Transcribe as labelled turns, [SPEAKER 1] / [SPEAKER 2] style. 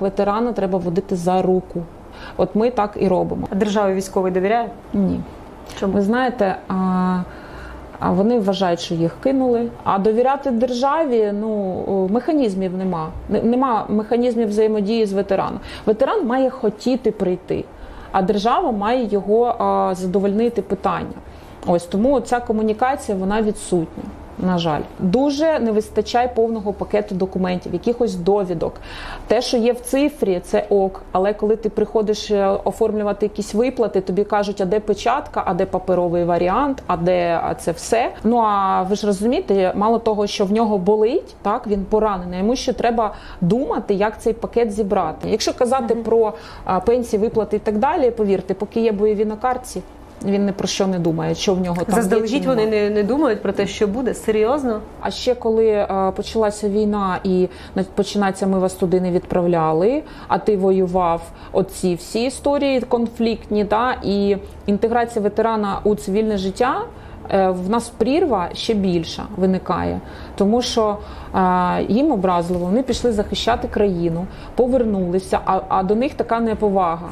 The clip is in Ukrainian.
[SPEAKER 1] Ветерана треба водити за руку. От ми так і робимо.
[SPEAKER 2] А державі військовий довіряє?
[SPEAKER 1] Ні.
[SPEAKER 2] Чому?
[SPEAKER 1] Ви знаєте, а, а вони вважають, що їх кинули. А довіряти державі ну механізмів нема. Нема механізмів взаємодії з ветераном. Ветеран має хотіти прийти, а держава має його а, задовольнити питання. Ось тому ця комунікація вона відсутня. На жаль, дуже не вистачає повного пакету документів, якихось довідок. Те, що є в цифрі, це ок. Але коли ти приходиш е, оформлювати якісь виплати, тобі кажуть, а де печатка, а де паперовий варіант, а де а це все. Ну а ви ж розумієте, мало того, що в нього болить, так він поранений. Йому ще треба думати, як цей пакет зібрати. Якщо казати про а, пенсії, виплати і так далі, повірте, поки є бойові на картці. Він ні про що не думає, що в нього там є,
[SPEAKER 2] Заздалегідь
[SPEAKER 1] чи
[SPEAKER 2] вони не, не думають про те, що буде. Серйозно?
[SPEAKER 1] А ще коли е, почалася війна і на- починається, ми вас туди не відправляли, а ти воював. Оці всі історії конфліктні, та і інтеграція ветерана у цивільне життя. е, В нас прірва ще більша виникає, тому що е, їм образливо вони пішли захищати країну, повернулися, а, а до них така неповага.